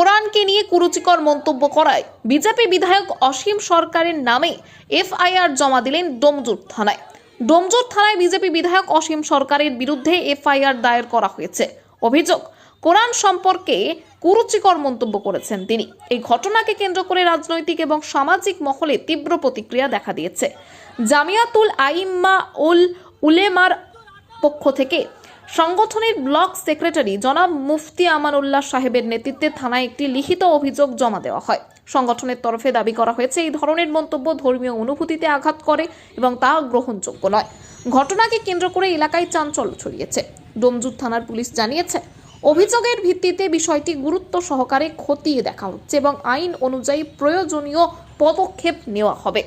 কোরআনকে নিয়ে কুরুচিকর মন্তব্য করায়। বিজেপি বিধায়ক অসীম সরকারের নামে এফআইআর জমা দিলেন ডোমজুর থানায়। ডোমজুর থানায় বিজেপি বিধায়ক অসীম সরকারের বিরুদ্ধে এফআইআর দায়ের করা হয়েছে। অভিযোগ, কোরআন সম্পর্কে কুরুচিকর মন্তব্য করেছেন তিনি। এই ঘটনাকে কেন্দ্র করে রাজনৈতিক এবং সামাজিক মহলে তীব্র প্রতিক্রিয়া দেখা দিয়েছে। জামিয়াতুল আইম্মা উল উলেমার পক্ষ থেকে সংগঠনের ব্লক সেক্রেটারি জনাব মুফতি আমানুল্লাহ সাহেবের নেতৃত্বে থানায় একটি লিখিত অভিযোগ জমা দেওয়া হয়। সংগঠনের তরফে দাবি করা হয়েছে, এই ধরনের মন্তব্য ধর্মীয় অনুভূতিতে আঘাত করে এবং তা গ্রহণযোগ্য নয়। ঘটনাকে কেন্দ্র করে এলাকায় চাঞ্চল্য ছড়িয়েছে। ডোমজুর থানার পুলিশ জানিয়েছে, অভিযোগের ভিত্তিতে বিষয়টি গুরুত্ব সহকারে খতিয়ে দেখা হচ্ছে এবং আইন অনুযায়ী প্রয়োজনীয় পদক্ষেপ নেওয়া হবে।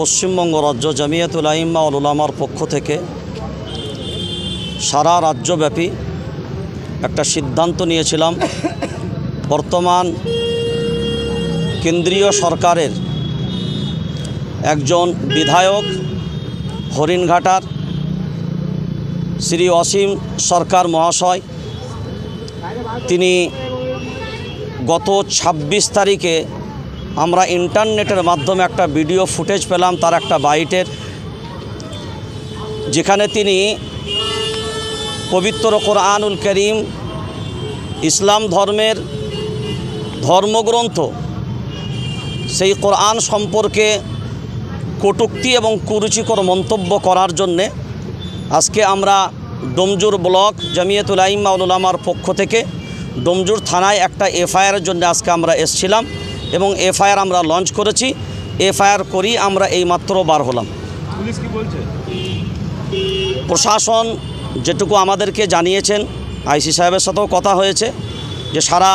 পশ্চিমবঙ্গ রাজ্য জামিয়াতুল আইম্মা উল উলামার পক্ষ থেকে সারা রাজ্যব্যাপী একটা সিদ্ধান্ত নিয়েছিলাম, বর্তমান কেন্দ্রীয় সরকারের একজন বিধায়ক হরিণঘাটার শ্রী অসীম সরকার মহাশয়, তিনি গত ২৬ তারিখে আমরা ইন্টারনেটের মাধ্যমে একটা ভিডিও ফুটেজ পেলাম, তার একটা বাইটের, যেখানে তিনি পবিত্র কোরআনুল করিম ইসলাম ধর্মের ধর্মগ্রন্থ সেই কোরআন সম্পর্কে কটূক্তি এবং কুরুচিকর মন্তব্য করার জন্যে আজকে আমরা ডোমজুর ব্লক জামিয়াতুল আইম্মা উল উলামার পক্ষ থেকে ডোমজুর থানায় একটা এফআইআরের জন্য আজকে আমরা এসছিলাম এবং এফআইআর আমরা লঞ্চ করেছি। এফআইআর করি আমরা এইমাত্র বার হলাম। পুলিশ কি বলছে? প্রশাসন যেটুকু আমাদেরকে জানিয়েছেন আইসি সাহেবের সাথেও কথা হয়েছে যে সারা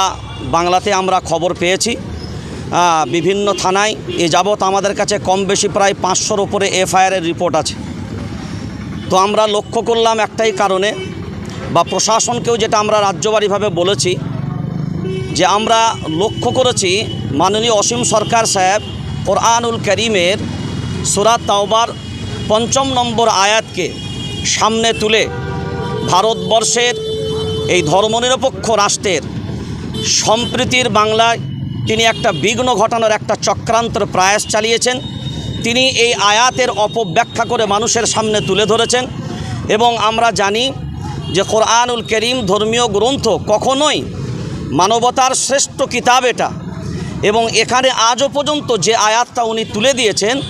বাংলাতে আমরা খবর পেয়েছি। বিভিন্ন থানায় এ যাবৎ আমাদের কাছে কম বেশি প্রায় পাঁচশোর উপরে এফআইআরের রিপোর্ট আছে। তো আমরা লক্ষ্য করলাম একটাই কারণে বা প্রশাসনকেও যেটা আমরা রাজ্যবাড়িভাবে বলেছি যে আমরা লক্ষ্য করেছি মাননীয় অসীম সরকার সাহেব কোরআনুল করিমের সুরাত তাওবার পঞ্চম নম্বর আয়াতকে সামনে তুলে ভারতবর্ষের এই ধর্মনিরপেক্ষ রাষ্ট্রের সম্প্রীতির বাংলায় তিনি একটা বিঘ্ন ঘটানোর একটা চক্রান্তর প্রয়াস চালিয়েছেন। তিনি এই আয়াতের অপব্যাখ্যা করে মানুষের সামনে তুলে ধরেছেন এবং আমরা জানি যে কোরআনুল করিম ধর্মীয় গ্রন্থ কখনোই মানবতার শ্রেষ্ঠ কিতাব এটা এবং এখানে আজও পর্যন্ত যে আয়াতটা উনি তুলে দিয়েছেন,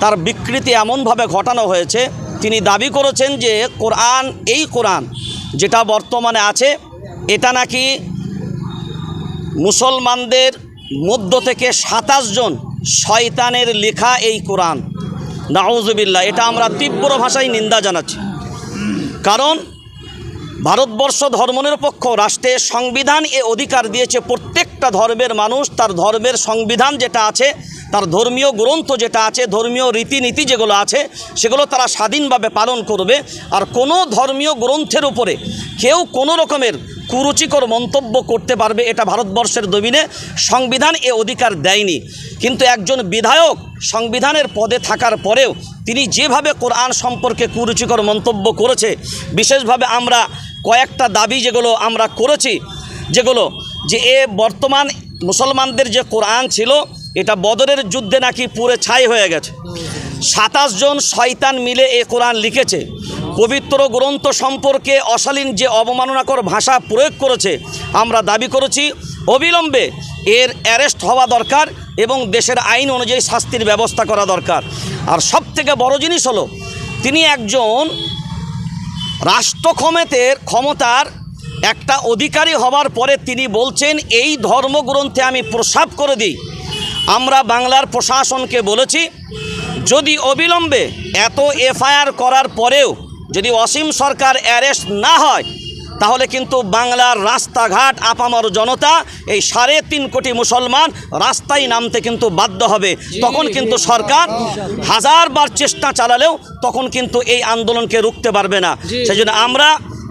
তার বিকৃতি এমনভাবে ঘটানো হয়েছে তিনি দাবি করেছেন যে কোরআন, এই কোরআন যেটা বর্তমানে আছে, এটা নাকি মুসলমানদের মধ্য থেকে সাতাশ জন শয়তানের লেখা এই কোরআন। নাউজুবিল্লাহ, এটা আমরা তীব্র ভাষায় নিন্দা জানাচ্ছি। কারণ ভারতবর্ষ ধর্মনিরপেক্ষ রাষ্ট্রে সংবিধান এ অধিকার দিয়েছে প্রত্যেকটা ধর্মের মানুষ, তার ধর্মের সংবিধান যেটা আছে তার ধর্মীয় গ্রন্থ যেটা আছে, ধর্মীয় রীতিনীতি যেগুলো আছে, সেগুলো তারা স্বাধীনভাবে পালন করবে। আর কোনো ধর্মীয় গ্রন্থের উপরে কেউ কোনো রকমের কুরুচিকর মন্তব্য করতে পারবে এটা ভারতবর্ষের দবিনে, সংবিধান এ অধিকার দেয়নি। কিন্তু একজন বিধায়ক সংবিধানের পদে থাকার পরেও তিনি যেভাবে কোরআন সম্পর্কে কুরুচিকর মন্তব্য করেছে, বিশেষভাবে আমরা কয়েকটা দাবি যেগুলো আমরা করেছি, যেগুলো যে এ বর্তমান মুসলমানদের যে কোরআন ছিল এটা বদরের যুদ্ধে নাকি পুরে ছাই হয়ে গেছে। সাতাশ জন শয়তান মিলে এ কোরআন লিখেছে। পবিত্র গ্রন্থ সম্পর্কে অশালীন যে অবমাননাকর ভাষা প্রয়োগ করেছে, আমরা দাবি করেছি, অবিলম্বে এর অ্যারেস্ট হওয়া দরকার এবং দেশের আইন অনুযায়ী শাস্তির ব্যবস্থা করা দরকার। আর সব থেকে বড় জিনিস হলো, তিনি একজন রাষ্ট্র ক্ষমতের ক্ষমতার একটা অধিকারী হওয়ার পরে তিনি বলছেন, এই ধর্মগ্রন্থে আমি প্রসাব করে দিই। আমরা বাংলার প্রশাসনকে বলেছি যদি অবিলম্বে এত এফআইআর করার পরেও যদি অসীম সরকার অ্যারেস্ট না হয় তাহলে কিন্তু বাংলার রাস্তাঘাট আপামর জনতা এই সাড়ে তিন কোটি মুসলমান রাস্তায় নামতে কিন্তু বাধ্য হবে। তখন কিন্তু সরকার হাজারবার চেষ্টা চালালেও তখন কিন্তু এই আন্দোলনকে রুখতে পারবে না। সেই জন্য আমরা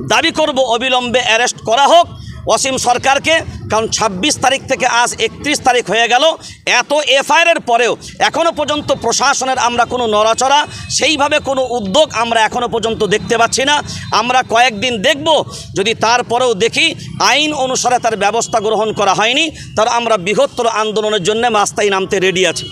দাবি করব অবিলম্বে অ্যারেস্ট করা হোক অসীম সরকারকে, কারণ ২৬ তারিখ থেকে আজ একত্রিশ তারিখ হয়ে গেল। এত এফআইআরের পরেও এখনও পর্যন্ত প্রশাসনের আমরা কোনো নড়াচড়া, সেইভাবে কোনো উদ্যোগ আমরা এখনও পর্যন্ত দেখতে পাচ্ছি না। আমরা কয়েকদিন দেখব, যদি তারপরেও দেখি আইন অনুসারে তার ব্যবস্থা গ্রহণ করা হয়নি তার আমরা বৃহত্তর আন্দোলনের জন্য রাস্তায় নামতে রেডি আছি।